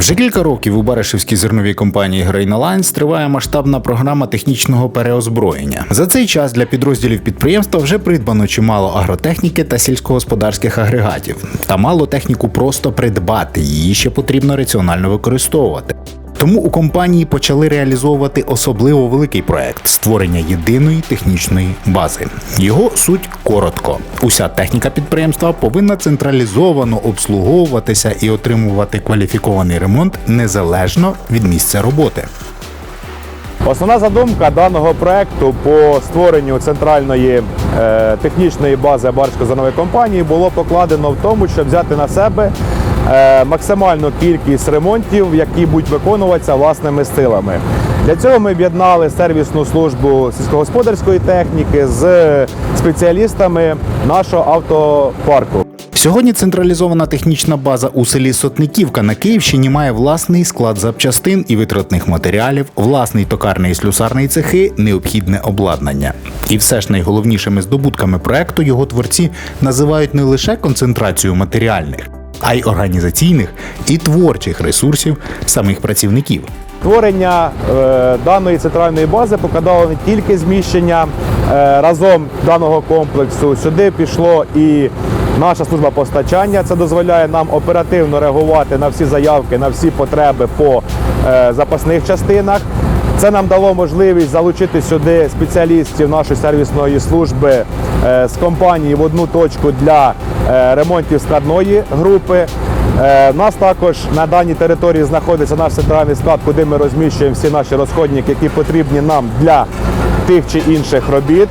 Вже кілька років у Баришівській зерновій компанії Grain Alliance триває масштабна програма технічного переозброєння. За цей час для підрозділів підприємства вже придбано чимало агротехніки та сільськогосподарських агрегатів. Та мало техніку просто придбати, її ще потрібно раціонально використовувати. Тому у компанії почали реалізовувати особливо великий проект створення єдиної технічної бази. Його суть коротко: уся техніка підприємства повинна централізовано обслуговуватися і отримувати кваліфікований ремонт незалежно від місця роботи. Основна задумка даного проекту по створенню центральної е, технічної бази Барсько-зернової компанії було покладено в тому, щоб взяти на себе максимальну кількість ремонтів, які будуть виконуватися власними силами. Для цього ми об'єднали сервісну службу сільськогосподарської техніки з спеціалістами нашого автопарку. Сьогодні централізована технічна база у селі Сотниківка на Київщині має власний склад запчастин і витратних матеріалів, власний токарний і слюсарний цехи, необхідне обладнання. І все ж найголовнішими здобутками проекту його творці називають не лише концентрацію матеріальних, а й організаційних і творчих ресурсів самих працівників. Створення е, даної центральної бази покладало не тільки зміщення е, разом даного комплексу. Сюди пішло і наша служба постачання. Це дозволяє нам оперативно реагувати на всі заявки, на всі потреби по е, запасних частинах. Це нам дало можливість залучити сюди спеціалістів нашої сервісної служби е, з компанії в одну точку для е, ремонтів складної групи. Е, У нас також на даній території знаходиться наш центральний склад, куди ми розміщуємо всі наші розходники, які потрібні нам для тих чи інших робіт.